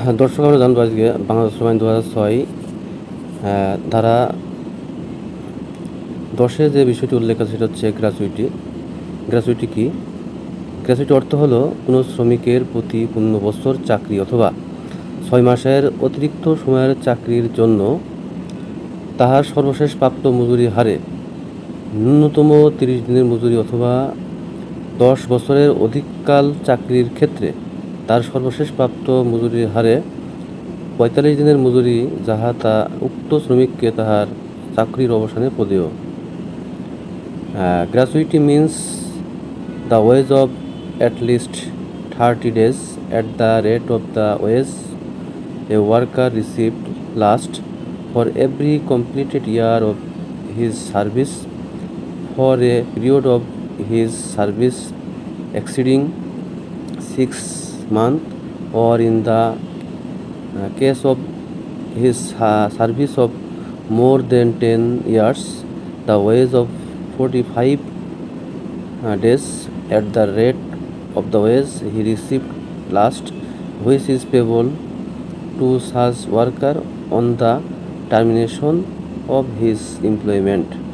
দর্শক, আমরা জানব আজকে বাংলাদেশ সময় দু হাজার ছয় ধারা দশে যে বিষয়টি উল্লেখ আছে সেটা হচ্ছে গ্র্যাচুইটি গ্র্যাচুইটি কি? গ্র্যাচুইটি অর্থ হলো কোনো শ্রমিকের প্রতি পূর্ণ বছর চাকরি অথবা ছয় মাসের অতিরিক্ত সময়ের চাকরির জন্য তাহার সর্বশেষ প্রাপ্ত মজুরি হারে ন্যূনতম তিরিশ দিনের মজুরি অথবা দশ বছরের অধিককাল চাকরির ক্ষেত্রে তার সর্বশেষ প্রাপ্ত মজুরির হারে পঁয়তাল্লিশ দিনের মজুরি যাহা তা উক্ত শ্রমিককে তাহার চাকরির অবসানে প্রদেয়। Gratuity means the wage of at least thirty days at the rate of the wage a worker received last for every completed year of his service for a period of his service exceeding six month or in the case of his service of more than 10 years the wage of 45 days at the rate of the wage he received last which is payable to such worker on the termination of his employment